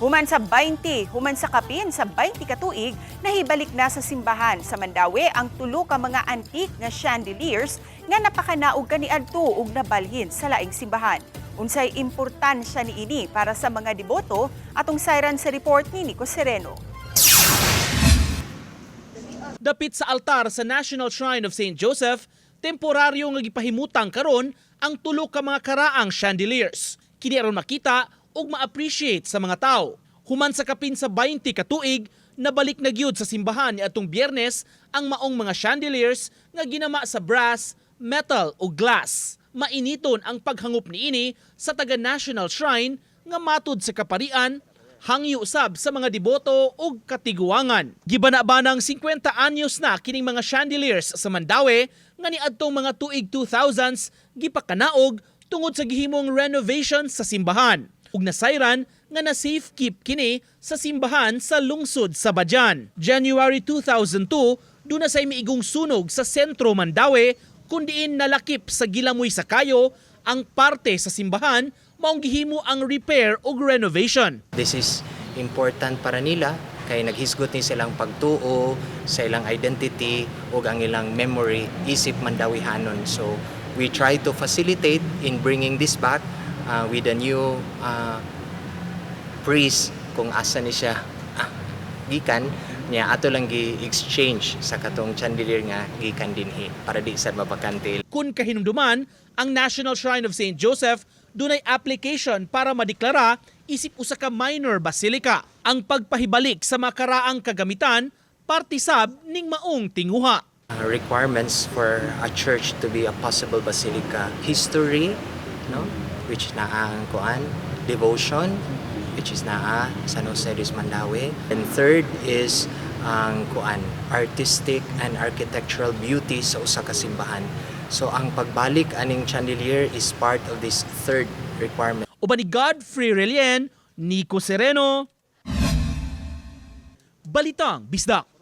Human sa 20, human sa kapin sa 20 katuig, nahibalik na sa simbahan sa Mandawi ang tulo ka mga antique nga chandeliers nga napakanaog kaniadto ug nabalhin sa laing simbahan. Unsay importansya ni ini para sa mga deboto atong sayran sa report ni Nico Sereno. Dapit sa altar sa National Shrine of St. Joseph, temporaryo nga gipahimutang karon ang tulo ka mga karaang chandeliers. Kini aron makita ug ma-appreciate sa mga tao. Human sa kapin sa 20 katuig, nabalik na gyud sa simbahan ni atong Biyernes ang maong mga chandeliers nga ginama sa brass, metal o glass. Mainiton ang paghangop niini sa taga National Shrine nga matud sa kaparian hangyo usab sa mga deboto ug katiguangan. Gibana-banang 50 anyos na kining mga chandeliers sa Mandawi nga niadtong mga tuig 2000s gipakanaog tungod sa gihimong renovation sa simbahan. Ug nasayran nga na safe keep kini sa simbahan sa lungsod sa Badyan. January 2002, doon na say miigong sunog sa sentro Mandawi kundiin nalakip sa gilamoy sa kayo ang parte sa simbahan maong gihimo ang repair ug renovation. This is important para nila kay naghisgot ni silang pagtuo sa ilang identity ug ang ilang memory isip mandawihanon. So we try to facilitate in bringing this back uh, with a new uh, priest kung asa ni siya ah, gikan niya ato lang gi-exchange sa katong chandelier nga gikan dinhi para di sad mabakante Kung kahinumduman, ang National Shrine of St. Joseph dunay application para madeklara isip usa ka minor basilica. Ang pagpahibalik sa mga karaang kagamitan parte sab ning maong tinguha. uh, requirements for a church to be a possible basilica history no which na ang kuan devotion which is naa San Jose de Mandawi. And third is ang kuan artistic and architectural beauty sa usa ka simbahan. So ang pagbalik aning chandelier is part of this third requirement. Uban ni Godfrey Relien, Nico Sereno, Balitang Bisdak.